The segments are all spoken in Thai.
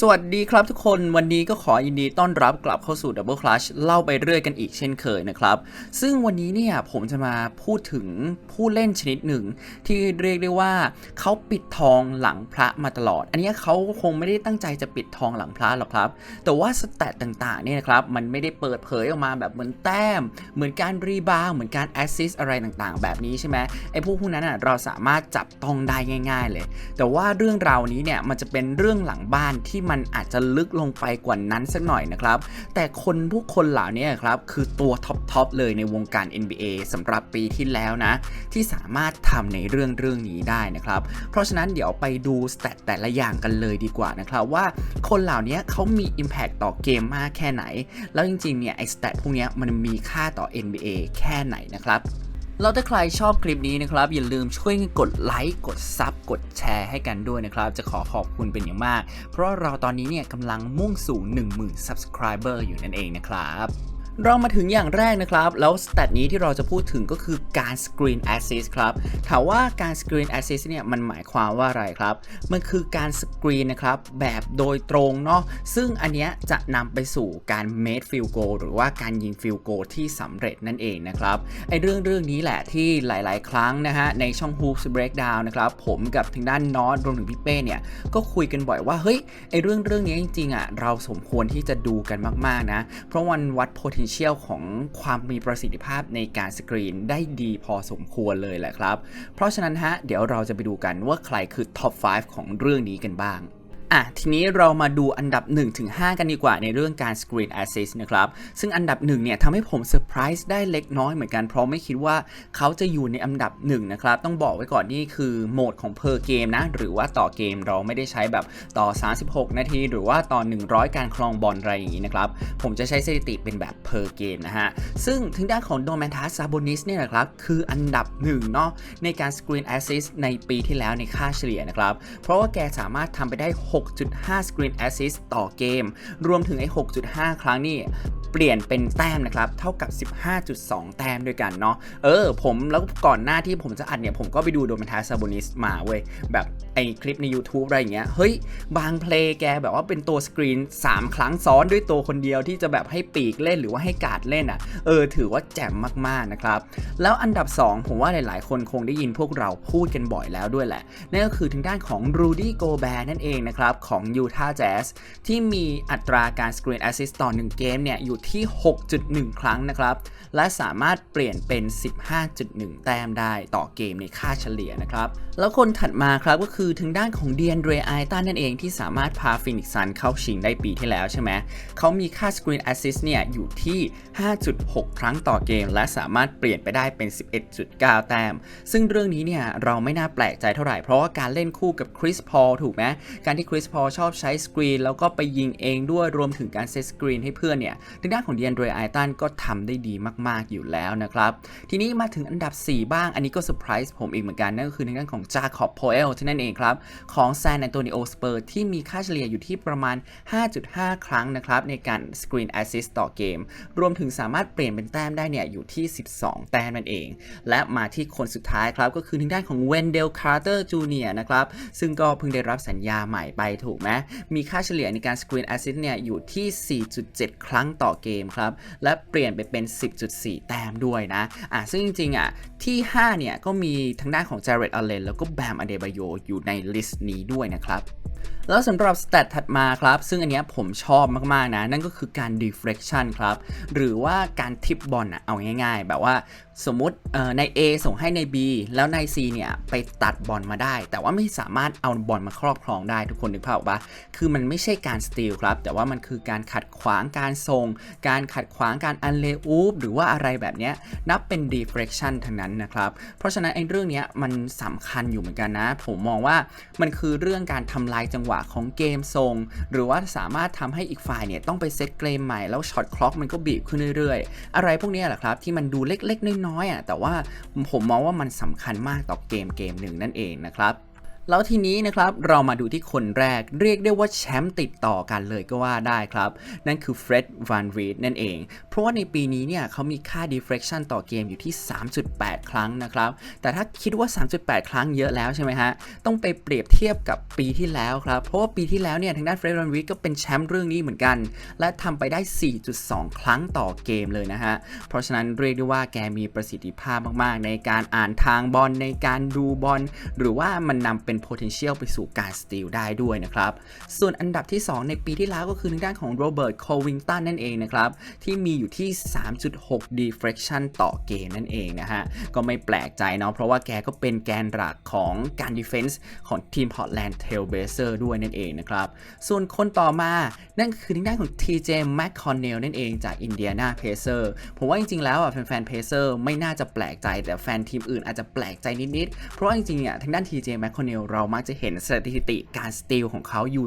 สวัสดีครับทุกคนวันนี้ก็ขอยินดีต้อนรับกลับเข้าสู่ Double Clutch เล่าไปเรื่อยกันอีกเช่นเคยนะครับ ซึ่งวันนี้เนี่ยผมจะมาพูดถึงผู้เล่นชนิดหนึ่ง ที่เรียกได้ว่าเขาปิดทองหลังพระมาตลอด อันนี้เขาคงไม่ได้ตั้งใจจะปิดทองหลังพระหรอกครับ แต่ว่าสแตทต่างๆเนี่ยนะครับมันไม่ได้เปิดเผยออกมาแบบเหมือนแต้ม เหมือนการรีบาวเหมือนการแอสซิสอะไรต่างๆ แบบนี้ใช่ไหมไอ้พวกพวกนั้นอะเราสามารถจับต้องได้ง่าย ๆ เลย แต่ว่าเรื่องราวนี้เนี่ยมันจะเป็นเรื่องหลังบ้านที่มันอาจจะลึกลงไปกว่านั้นสักหน่อยนะครับ แต่คนพวกคนเหล่านี้ครับคือตัวท็อปๆเลยในวงการ NBA สำหรับปีที่แล้วนะ ที่สามารถทำในเรื่องเรื่องนี้ได้นะครับ เพราะฉะนั้นเดี๋ยวไปดูสแตทแต่ละอย่างกันเลยดีกว่านะครับว่าคนเหล่านี้เขามี Impact ต่อเกมมากแค่ไหน แล้วจริงๆเนี่ยไอสแตทพวกนี้มันมีค่าต่อ NBA แค่ไหนนะครับ แล้วถ้าใครชอบคลิปนี้นะครับ อย่าลืมช่วยกดไลค์กดซับกดแชร์ให้กันด้วยนะครับ จะขอขอบคุณเป็นอย่างมาก เพราะเราตอนนี้เนี่ยกำลังมุ่งสู่ 10,000 subscriber อยู่นั่นเองนะครับ เรามาถึงอย่างแรกนะครับ แล้วสแตทนี้ที่เราจะพูดถึงก็คือการ Screen Assist ครับ ถามว่าการ Screen Assist เนี่ยมันหมายความว่าอะไรครับ มันคือการสกรีนนะครับแบบโดยตรงเนาะซึ่งอันเนี้ยจะนำไปสู่การ made field goal หรือว่าการยิง field goal ที่สำเร็จนั่นเองนะครับไอเรื่องเรื่องนี้แหละที่หลาย ๆ ครั้งนะฮะในช่อง Hoops Breakdown นะครับผมกับทางด้านนอตรวมถึงพี่เป้เนี่ยก็คุยกันบ่อยว่าเฮ้ยไอเรื่องเรื่องนี้จริงๆอะเราสมควรที่จะดูกันมาก ๆ นะ เพราะวันวัด potential ของความมีประสิทธิภาพในการสกรีนได้ดีพอสมควรเลยแหละครับ เพราะฉะนั้นฮะเดี๋ยวเราจะไปดูกันว่าใครคือ top 5 ของเรื่องนี้กันบ้าง อะทีนี้เรามาดูอันดับ 1-5 กันดีกว่าในเรื่องการ Screen Assist นะครับ ซึ่งอันดับ 1 เนี่ยทำให้ผมเซอร์ไพรส์ได้เล็กน้อยเหมือนกัน เพราะไม่คิดว่าเขาจะอยู่ในอันดับ 1 นะครับ ต้องบอกไว้ก่อนนี่คือโหมดของ per game นะ หรือว่าต่อเกมเราไม่ได้ใช้แบบต่อ 36 นาที หรือว่าต่อ 100 การคลองบอลอะไรอย่างนี้นะครับ ผมจะใช้สถิติเป็นแบบ per game นะฮะ ซึ่งทางด้านของโดแมนทัสซาโบนิสเนี่ยนะครับคืออันดับหนึ่งเนาะในการ Screen Assist ในปีที่แล้วในค่าเฉลี่ยนะครับ เพราะว่าแกสามารถทำไปได้6.5 Screen Assist ต่อเกม รวมถึงไอ้ 6.5 ครั้งนี่ เปลี่ยนเป็นแต้มนะครับ เท่ากับ 15.2 แต้มด้วยกันเนาะ เออ ผมแล้วก่อนหน้าที่ผมจะอัดเนี่ย ผมก็ไปดูโดมันทัสซาโบนิสมาเว้ย แบบไอคลิปใน YouTube อะไรเงี้ย เฮ้ย บางเพลงแกแบบว่าเป็นตัวสกรีน 3 ครั้งซ้อนด้วยตัวคนเดียวที่จะแบบให้ปีกเล่นหรือว่าให้การ์ดเล่นอะ เออ ถือว่าแจ่มมากๆนะครับ แล้วอันดับ 2 ผมว่าหลาย ๆ คนคงได้ยินพวกเราพูดกันบ่อยแล้วด้วยแหละ นั่นก็คือทางด้านของรูดี้โกแบร์นั่นเองนะครับของยูทาห์แจ๊สที่มีอัตราการ Screen Assist ต่อ1เกมเนี่ยอยู่ที่ 6.1 ครั้งนะครับ และสามารถเปลี่ยนเป็น 15.1 แต้มได้ต่อเกมในค่าเฉลี่ยนะครับ แล้วคนถัดมาครับก็คือทางด้านของเดียนเดรไอตันนั่นเองที่สามารถพาฟินิกซันเข้าชิงได้ปีที่แล้วใช่ไหมเขามีค่า Screen Assist เนี่ยอยู่ที่ 5.6 ครั้งต่อเกม และสามารถเปลี่ยนไปได้เป็น 11.9 แต้ม ซึ่งเรื่องนี้เนี่ยเราไม่น่าแปลกใจเท่าไหร่ เพราะว่าการเล่นคู่กับคริสพอลถูกไหมการที่คริสพอลชอบใช้สกรีนแล้วก็ไปยิงเองด้วยรวมถึงการเซตสกรีนให้เพื่อนเนี่ยทางด้านของเดียนเดรไอตันก็ทำได้ดีมาก ๆ อยู่แล้วนะครับ ทีนี้มาถึงอันดับ 4 บ้าง อันนี้ก็เซอร์ไพรส์ผมอีกเหมือนกัน นั่นก็คือทางด้านของจาคอบโพเอลที่นั่นเองครับ ของแซนแอนโตนิโอสเปอร์ที่มีค่าเฉลี่ยอยู่ที่ประมาณ 5.5 ครั้งนะครับ ในการ Screen Assist ต่อเกม รวมถึงสามารถเปลี่ยนเป็นแต้มได้เนี่ยอยู่ที่ 12 แต้มนั่นเอง และมาที่คนสุดท้ายครับ ก็คือทางด้านของเวนเดลคาร์เตอร์จูเนียนะครับ ซึ่งก็เพิ่งได้รับสัญญาใหม่ไปถูกไหมมีค่าเฉลี่ยในการ Screen Assist เนี่ยอยู่ที่ 4.7 ครั้งต่อเกมครับ และเปลี่ยนไปเป็น 10.4 แต้มด้วยนะอะซึ่งจริงๆอะที่ 5 เนี่ย ก็มีทางด้านของเจเรตอเลนแล้วก็แบมอเดบายโยอยู่ในลิสต์นี้ด้วยนะครับแล้วสำหรับสเตตถัดมาครับ ซึ่งอันเนี้ยผมชอบมากๆนะ นั่นก็คือการ deflection ครับ หรือว่าการทิปบอลอะเอาง่ายๆ แบบว่าสมมติใน A ส่งให้ใน B แล้วใน C เนี่ย ไปตัดบอลมาได้ แต่ว่าไม่สามารถเอาบอลมาครอบครองได้ทุกคนนึกภาพออกปะคือมันไม่ใช่การสตีลครับ แต่ว่ามันคือการขัดขวางการส่งการขัดขวางการอันเลอูฟหรือว่าอะไรแบบนี้นับเป็น deflection ทั้งนั้นนะครับ เพราะฉะนั้นไอ้เรื่องนี้มันสำคัญอยู่เหมือนกันนะ ผมมองว่ามันคือเรื่องการทำลายจังหวะของเกมทรง หรือว่าสามารถทำให้อีกฝ่ายเนี่ยต้องไปเซตเกมใหม่แล้วช็อตคล็อกมันก็บีบขึ้นเรื่อยๆ อะไรพวกนี้แหละครับที่มันดูเล็กๆ น้อยๆอะแต่ว่าผมมองว่ามันสำคัญมากต่อเกมเกมหนึ่งนั่นเองนะครับ แล้วทีนี้นะครับเรามาดูที่คนแรกเรียกได้ว่าแชมป์ติดต่อกันเลยก็ว่าได้ครับ นั่นคือเฟร็ดวันรีดนั่นเอง เพราะว่าในปีนี้เนี่ยเขามีค่า deflection ต่อเกมอยู่ที่ 3.8 ครั้งนะครับ แต่ถ้าคิดว่า 3.8 ครั้งเยอะแล้วใช่ไหมฮะ ต้องไปเปรียบเทียบกับปีที่แล้วครับ เพราะว่าปีที่แล้วเนี่ยทางด้านเฟร็ดวันรีดก็เป็นแชมป์เรื่องนี้เหมือนกัน และทำไปได้ 4.2 ครั้งต่อเกมเลยนะฮะ เพราะฉะนั้นเรียกได้ว่าแกมีประสิทธิภาพมากๆ ในการอ่านทางบอลในการดูบอลหรือว่ามันนำเป็น potential ไปสู่การ steal ได้ด้วยนะครับ ส่วนอันดับที่ 2 ในปีที่แล้วก็คือทางด้านของโรเบิร์ต โควิงตันนั่นเองนะครับ ที่มีอยู่ที่ 3.6 deflection ต่อเกมนั่นเองนะฮะ ก็ไม่แปลกใจเนาะเพราะว่าแกก็เป็นแกนหลักของการ defense ของทีม Portland Trailblazer ด้วยนั่นเองนะครับ ส่วนคนต่อมานั่นคือทางด้านของ TJ McConnell นั่นเองจาก Indiana Pacers ผมว่าจริงๆแล้วอะแฟนๆ Pacers ไม่น่าจะแปลกใจแต่แฟนทีมอื่นอาจจะแปลกใจนิดๆเพราะว่าจริงๆเนี่ยทางด้าน TJ McConnell เรามักจะเห็นสถิติการสตีลของเขาอยู่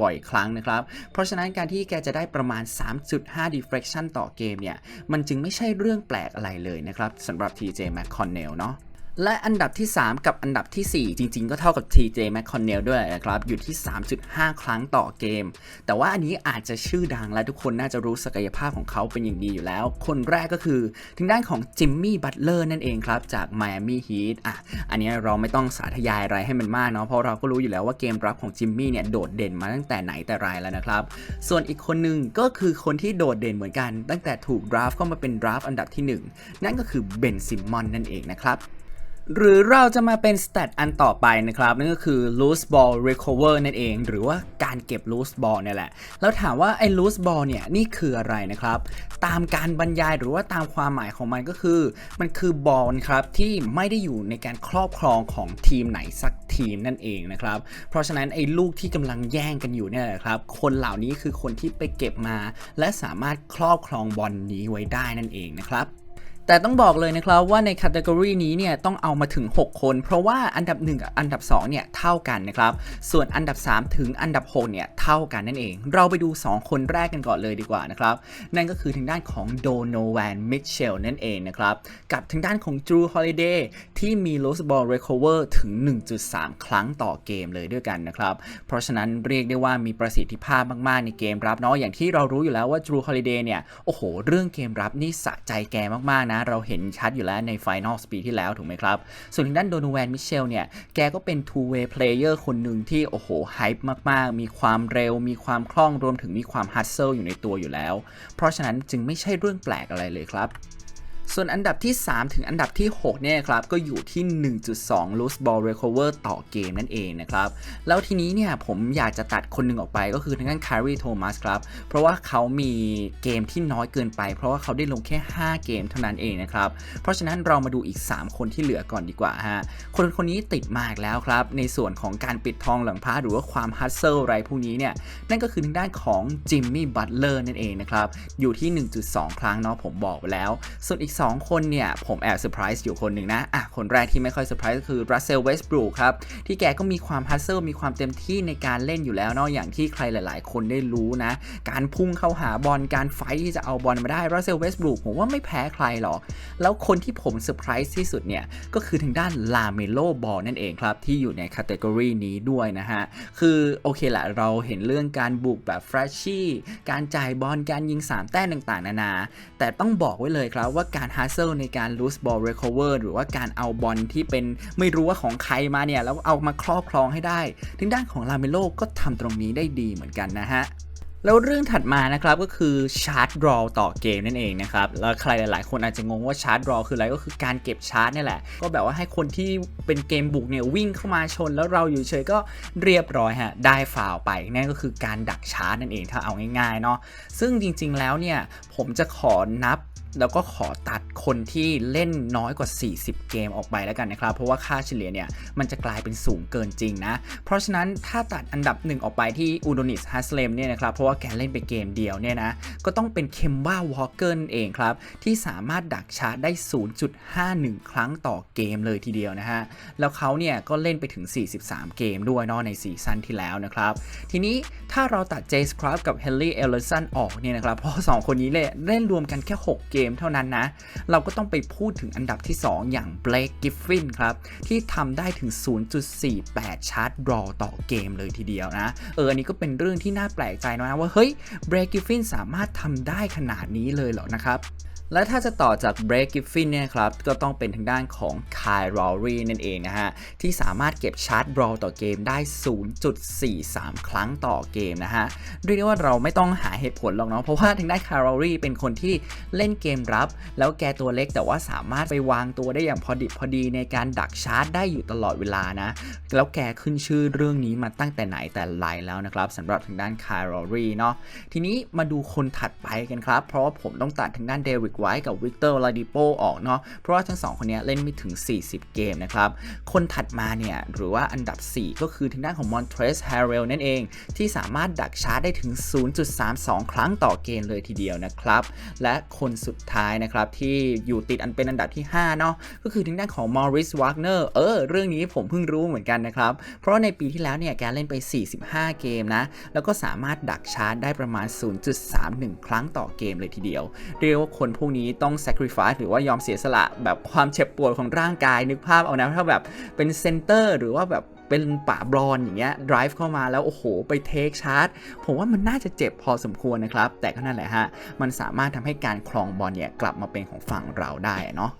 บ่อยๆ ครั้งนะครับ เพราะฉะนั้นการที่แกจะได้ประมาณ 3.5 deflection ต่อเกมเนี่ย มันจึงไม่ใช่เรื่องแปลกอะไรเลยนะครับสำหรับ TJ McConnell เนาะ และอันดับที่ 3 กับอันดับทีสี่ 4 จริง ๆ ก็เท่ากับ TJ McConnell ด้วยนะครับ อยู่ที่ 3.5 ครั้งต่อเกม แต่ว่าอันนี้อาจจะชื่อดังและทุกคนน่าจะรู้ศักยภาพของเขาเป็นอย่างดีอยู่แล้ว คนแรกก็คือทางด้านของจิมมี่บัตเลอร์นั่นเองครับ จาก Miami Heat อะอันนี้เราไม่ต้องสาธยายอะไรให้มันมากเนาะเพราะเราก็รู้อยู่แล้วว่าเกมรับของจิมมี่เนี่ยโดดเด่นมาตั้งแต่ไหนแต่ไรแล้วนะครับ ส่วนอีกคนหนึ่งก็คือคนที่โดดเด่นเหมือนกัน ตั้งแต่ถูกดราฟเข้ามาเป็นดราฟอันดับที่ 1 นั่นก็คือเบนซิมมอนนั่นเองนะครับ หรือเราจะมาเป็นสเตตอันต่อไปนะครับนั่นก็คือ loose ball recover นั่นเอง หรือว่าการเก็บ loose ball เนี่ยแหละ แล้วถามว่าไอ้ loose ball เนี่ยนี่คืออะไรนะครับ ตามการบรรยายหรือว่าตามความหมายของมันก็คือ มันคือบอลครับที่ไม่ได้อยู่ในการครอบครองของทีมไหนสักทีมนั่นเองนะครับ เพราะฉะนั้นไอ้ลูกที่กำลังแย่งกันอยู่เนี่ยแหละครับ คนเหล่านี้คือคนที่ไปเก็บมา และสามารถครอบครองบอลนี้ไว้ได้นั่นเองนะครับ แต่ต้องบอกเลยนะครับว่าในคัตเกอรีนี้เนี่ยต้องเอามาถึง 6 คน เพราะว่าอันดับ 1 กับอันดับ 2 เนี่ยเท่ากันนะครับ ส่วนอันดับ 3 ถึงอันดับ 6 เนี่ยเท่ากันนั่นเอง เราไปดู 2 คนแรกกันก่อนเลยดีกว่านะครับ นั่นก็คือทางด้านของโดโนแวนมิเชลนั่นเองนะครับ กับทางด้านของจูฮอลิเดย์ที่มี lost ball recover ถึง 1.3 ครั้งต่อเกมเลยด้วยกันนะครับ เพราะฉะนั้นเรียกได้ว่ามีประสิทธิภาพมากๆในเกมรับเนาะอย่างที่เรารู้อยู่แล้วว่าจูฮอลิเดย์เนี่ยโอ้โห เรื่องเกมรับนี่สะใจแกมากๆนะเราเห็นชัดอยู่แล้วในไฟนอลสปีที่แล้วถูกไหมครับ ส่วนทางด้านโดนูแวนมิเชลเนี่ย แกก็เป็น two way player คนหนึ่งที่ โอ้โหไฮป์มาก ๆ มีความเร็ว มีความคล่องรวมถึงมีความฮัตเซิลอยู่ในตัวอยู่แล้ว เพราะฉะนั้นจึงไม่ใช่เรื่องแปลกอะไรเลยครับ ส่วนอันดับที่ 3 ถึงอันดับที่ 6 เนี่ยครับ ก็อยู่ที่ 1.2 loose ball recover ต่อเกมนั่นเองนะครับ แล้วทีนี้เนี่ยผมอยากจะตัดคนหนึ่งออกไปก็คือทางด้าน Kyrie Thomas ครับ เพราะว่าเขามีเกมที่น้อยเกินไป เพราะว่าเขาได้ลงแค่ 5 เกมเท่านั้นเองนะครับ เพราะฉะนั้นเรามาดูอีก 3 คนที่เหลือก่อนดีกว่าฮะ คนคนนี้ติดมากแล้วครับ ในส่วนของการปิดทองหลังพระหรือว่าความฮัตเซิลอะไรพวกนี้เนี่ย นั่นก็คือทางด้านของจิมมี่บัตเลอร์นั่นเองนะครับ อยู่ที่ 1.2 ครั้งเนาะผมบอกไปแล้ว ส่วนอีก 2คนเนี่ย ผมแอบเซอร์ไพรส์อยู่คนหนึ่งนะ อะ คนแรกที่ไม่ค่อยเซอร์ไพรส์ก็คือรัสเซลเวสบรูครับ ที่แกก็มีความฮัตเซิลมีความเต็มที่ในการเล่นอยู่แล้วเนาะอย่างที่ใครหลาย ๆ คนได้รู้นะ การพุ่งเข้าหาบอลการไฟที่จะเอาบอลมาได้รัสเซลเวสบรูผมว่าไม่แพ้ใครหรอก แล้วคนที่ผมเซอร์ไพรส์ที่สุดเนี่ยก็คือทางด้านลาเมโลบอลนั่นเองครับที่อยู่ในคาตกรีนี้ด้วยนะฮะคือโอเคแหละเราเห็นเรื่องการบุกแบบแฟรชชี่การจ่ายบอลการยิง3แต้มต่าง ๆ นานา แต่ต้องบอกไว้เลยครับว่าการฮัสเซิลในการ lose ball recover หรือว่าการเอาบอลที่เป็นไม่รู้ว่าของใครมาเนี่ย แล้วเอามาครอบครองให้ได้ทางด้านของลาเมโลก็ทำตรงนี้ได้ดีเหมือนกันนะฮะแล้วเรื่องถัดมานะครับก็คือชาร์จรอต่อเกมนั่นเองนะครับแล้วใครหลาย ๆ คนอาจจะงงว่าชาร์จรอคืออะไรก็คือการเก็บชาร์จนี่แหละ ก็แบบว่าให้คนที่เป็นเกมบุกเนี่ยวิ่งเข้ามาชน แล้วเราอยู่เฉยก็เรียบร้อยฮะได้ฟาวไปนั่นก็คือการดักชาร์จนั่นเองถ้าเอาง่าย ๆ เนาะซึ่งจริง ๆ แล้วเนี่ยผมจะขอนับ แล้วก็ขอตัดคนที่เล่นน้อยกว่า 40 เกมออกไปแล้วกันนะครับ เพราะว่าค่าเฉลี่ยเนี่ยมันจะกลายเป็นสูงเกินจริงนะ เพราะฉะนั้นถ้าตัดอันดับหนึ่งออกไปที่อูโดนิสฮัสเลมเนี่ยนะครับ เพราะว่าแกเล่นไปเกมเดียวเนี่ยนะ ก็ต้องเป็นเคมบ้าวอลเกอร์เองครับ ที่สามารถดักชาร์จได้ 0.51 ครั้งต่อเกมเลยทีเดียวนะฮะ แล้วเขาเนี่ยก็เล่นไปถึง 43 เกมด้วยเนาะในซีซั่นที่แล้วนะครับ ทีนี้ถ้าเราตัดเจสครับกับเฮนรี่เอลเลสันออกเนี่ยนะครับ เพราะ 2 คนนี้เลยเล่นรวมกันแค่ 6 เกมเท่านั้นนะ เราก็ต้องไปพูดถึงอันดับที่ 2 อย่าง Blake Griffin ครับ ที่ทำได้ถึง 0.48 ชาร์จรอต่อเกมเลยทีเดียวนะ เอออันนี้ก็เป็นเรื่องที่น่าแปลกใจนะว่า เฮ้ย Blake Griffin สามารถทำได้ขนาดนี้เลยเหรอนะครับ และถ้าจะต่อจาก Blake Griffin เนี่ยครับ ก็ต้องเป็นทางด้านของ Kyle Lowry นั่นเองนะฮะ ที่สามารถเก็บชาร์จบอลต่อเกมได้ 0.43 ครั้งต่อเกมนะฮะเรียกได้ว่าเราไม่ต้องหาเหตุผลหรอกเนาะเพราะว่าทางด้าน Kyle Lowry เป็นคนที่เล่นเกมรับ แล้วแกตัวเล็กแต่ว่าสามารถไปวางตัวได้อย่างพอดิบพอดีในการดักชาร์จได้อยู่ตลอดเวลานะ แล้วแกขึ้นชื่อเรื่องนี้มาตั้งแต่ไหนแต่ไรแล้วนะครับสำหรับทางด้าน Kyle Lowry เนาะทีนี้มาดูคนถัดไปกันครับ เพราะว่าผมต้องตัดทางด้านเดริกไว้กับวิกเตอร์ลาดิโปออกเนาะเพราะว่าทั้งสองคนนี้เล่นไม่ถึง 40 เกมนะครับ คนถัดมาเนี่ย หรือว่าอันดับ 4 ก็คือทางด้านของมอนเทรสแฮร์เรลนั่นเอง ที่สามารถดักชาร์จได้ถึง 0.32 ครั้งต่อเกมเลยทีเดียวนะครับ และคนสุดท้ายนะครับที่อยู่ติดอันเป็นอันดับที่ 5 เนาะก็คือทางด้านของมอริสวากเนอร์เออ เรื่องนี้ผมเพิ่งรู้เหมือนกันนะครับ เพราะในปีที่แล้วเนี่ยแกเล่นไป 45 เกมนะ แล้วก็สามารถดักชาร์จได้ประมาณ 0.31 ครั้งต่อเกมเลยทีเดียว เรียกว่าคนพวกนี้ต้อง sacrifice หรือว่ายอมเสียสละแบบความเจ็บปวดของร่างกายนึกภาพเอานะถ้าแบบเป็นเซนเตอร์หรือว่าแบบเป็นป่าบอลอย่างเงี้ย drive เข้ามาแล้ว โอ้โห ไปเทคชาร์จ ผมว่ามันน่าจะเจ็บพอสมควรนะครับ แต่ก็นั่นแหละฮะ มันสามารถทำให้การคลองบอลเนี่ยกลับมาเป็นของฝั่งเราได้เนาะ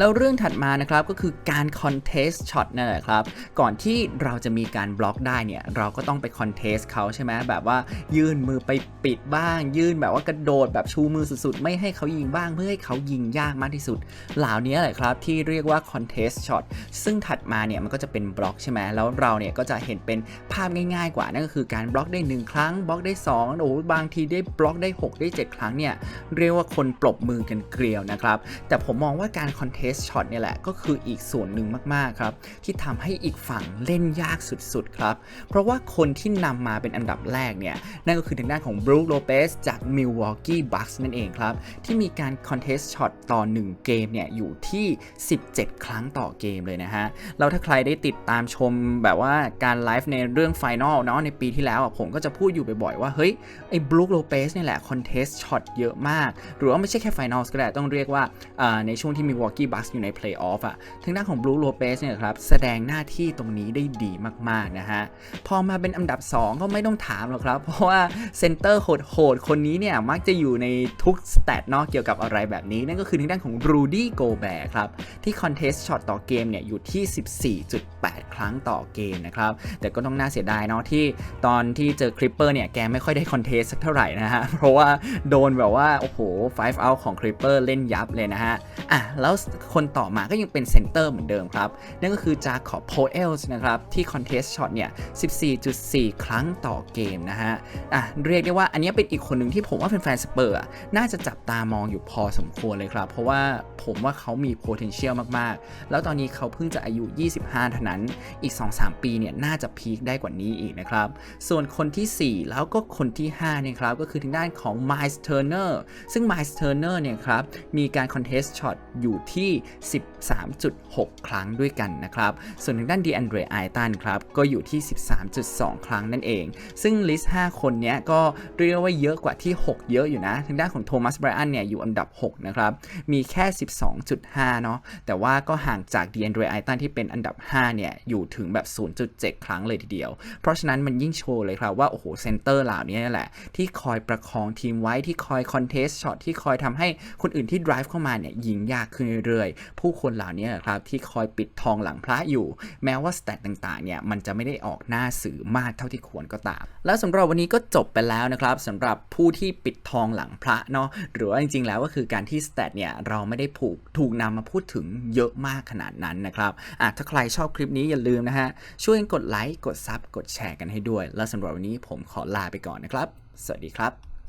แล้วเรื่องถัดมานะครับก็คือการ contest shot นั่นแหละครับ ก่อนที่เราจะมีการบล็อกได้เนี่ยเราก็ต้องไป contest เขาใช่ไหมแบบว่ายื่นมือไปปิดบ้าง ยื่นแบบว่ากระโดดแบบชูมือสุดๆ ไม่ให้เขายิงบ้างเพื่อให้เขายิงยากมากที่สุด เหล่านี้แหละครับที่เรียกว่า contest shot ซึ่งถัดมาเนี่ยมันก็จะเป็นบล็อกใช่ไหมแล้วเราเนี่ยก็จะเห็นเป็นภาพง่ายๆกว่านั่นก็คือการบล็อกได้ 1 ครั้งบล็อกได้ 2 โอ้โหบางทีได้บล็อกได้ 6 ได้ 7 ครั้งเนี่ยเรียกว่าคนปรบมือกันเกลียวนะครับแต่ผมมองว่าการ contest shot เนี่ยแหละก็คืออีกส่วนหนึ่งมากๆครับ ที่ทำให้อีกฝั่งเล่นยากสุดๆครับ เพราะว่าคนที่นำมาเป็นอันดับแรกเนี่ย นั่นก็คือทางด้านของบรูคโลเปสจาก Milwaukee Bucks นั่นเองครับ ที่มีการ contest shot ต่อ 1 เกมเนี่ย อยู่ที่ 17 ครั้งต่อเกมเลยนะฮะแล้วถ้าใครได้ติดตามชมแบบว่าการไลฟ์ในเรื่องไฟนอลเนาะในปีที่แล้วอะผมก็จะพูดอยู่บ่อยๆว่า เฮ้ย ไอ้บรูคโลเปสนี่แหละคอนเทสช็อตเยอะมาก หรือว่าไม่ใช่แค่ไฟนอลก็ได้ต้องเรียกว่าในช่วงที่มีวอลกี้บัคอยู่ในเพลย์ออฟอะทางด้านของบรูโลเปสเนี่ยครับแสดงหน้าที่ตรงนี้ได้ดีมากๆนะฮะ พอมาเป็นอันดับ 2 ก็ไม่ต้องถามหรอกครับ เพราะว่าเซนเตอร์โหดๆคนนี้เนี่ยมักจะอยู่ในทุกสเตตเนาะเกี่ยวกับอะไรแบบนี้ นั่นก็คือทางด้านของรูดี้โกแบร์ครับ ที่คอนเทสช็อตต่อเกมเนี่ยอยู่ที่ 14.8 ครั้งต่อเกมนะครับ แต่ก็ต้องน่าเสียดายเนาะที่ตอนที่เจอคลิปเปอร์เนี่ยแกไม่ค่อยได้คอนเทสสักเท่าไหร่นะฮะ เพราะว่าโดนแบบว่า โอ้โห5 out ของคลิปเปอร์เล่นยับเลยนะฮะ อะ แล้วคนต่อมาก็ยังเป็นเซนเตอร์เหมือนเดิมครับ นั่นก็คือจาขอบโพเอลส์นะครับ ที่คอนเทสช็อตเนี่ย 14.4 ครั้งต่อเกมนะฮะ อะ เรียกได้ว่าอันนี้เป็นอีกคนหนึ่งที่ผมว่าเป็นแฟนสเปอร์น่าจะจับตามองอยู่พอสมควรเลยครับ เพราะว่าผมว่าเขามี potential มากๆ แล้วตอนนี้เขาเพิ่งจะอายุ 25 เท่านั้น อีก 2-3 ปีเนี่ยน่าจะพีคได้กว่านี้อีกนะครับ ส่วนคนที่ 4 แล้วก็คนที่5เนี่ยครับก็คือทางด้านของ Miles Turner ซึ่ง Miles Turner เนี่ยครับมีการ contest shot อยู่ที่ที่ 13.6 ครั้งด้วยกันนะครับ ส่วนทางด้าน DeAndre Ayton ครับ ก็อยู่ที่ 13.2 ครั้งนั่นเอง ซึ่งลิสต์ 5 คนนี้ก็เรียกว่าเยอะกว่าที่ 6 เยอะอยู่นะ ทางด้านของโทมัสไบรอันเนี่ยอยู่อันดับ 6 นะครับ มีแค่ 12.5 เนาะ แต่ว่าก็ห่างจาก DeAndre Ayton ที่เป็นอันดับ 5 เนี่ย อยู่ถึงแบบ 0.7 ครั้งเลยทีเดียว เพราะฉะนั้นมันยิ่งโชว์เลยครับว่า โอ้โห เซนเตอร์เหล่านี้แหละ ที่คอยประคองทีมไว้ ที่คอยคอนเทสช็อต ที่คอยทำให้คนอื่นที่ drive เข้ามาเนี่ยยิงยากขึ้นเรื่อยๆ ผู้คนเหล่านี้ครับที่คอยปิดทองหลังพระอยู่ แม้ว่าสแตทต่างๆเนี่ยมันจะไม่ได้ออกหน้าสื่อมากเท่าที่ควรก็ตาม แล้วสำหรับวันนี้ก็จบไปแล้วนะครับสำหรับผู้ที่ปิดทองหลังพระเนาะหรือว่าจริงๆ แล้วก็คือการที่สแตทเนี่ยเราไม่ได้ผูกถูกนำมาพูดถึงเยอะมากขนาดนั้นนะครับอะถ้าใครชอบคลิปนี้อย่าลืมนะฮะช่วยกดไลค์กดซับกดแชร์กันให้ด้วย แล้วสำหรับวันนี้ผมขอลาไปก่อนนะครับ สวัสดีครับ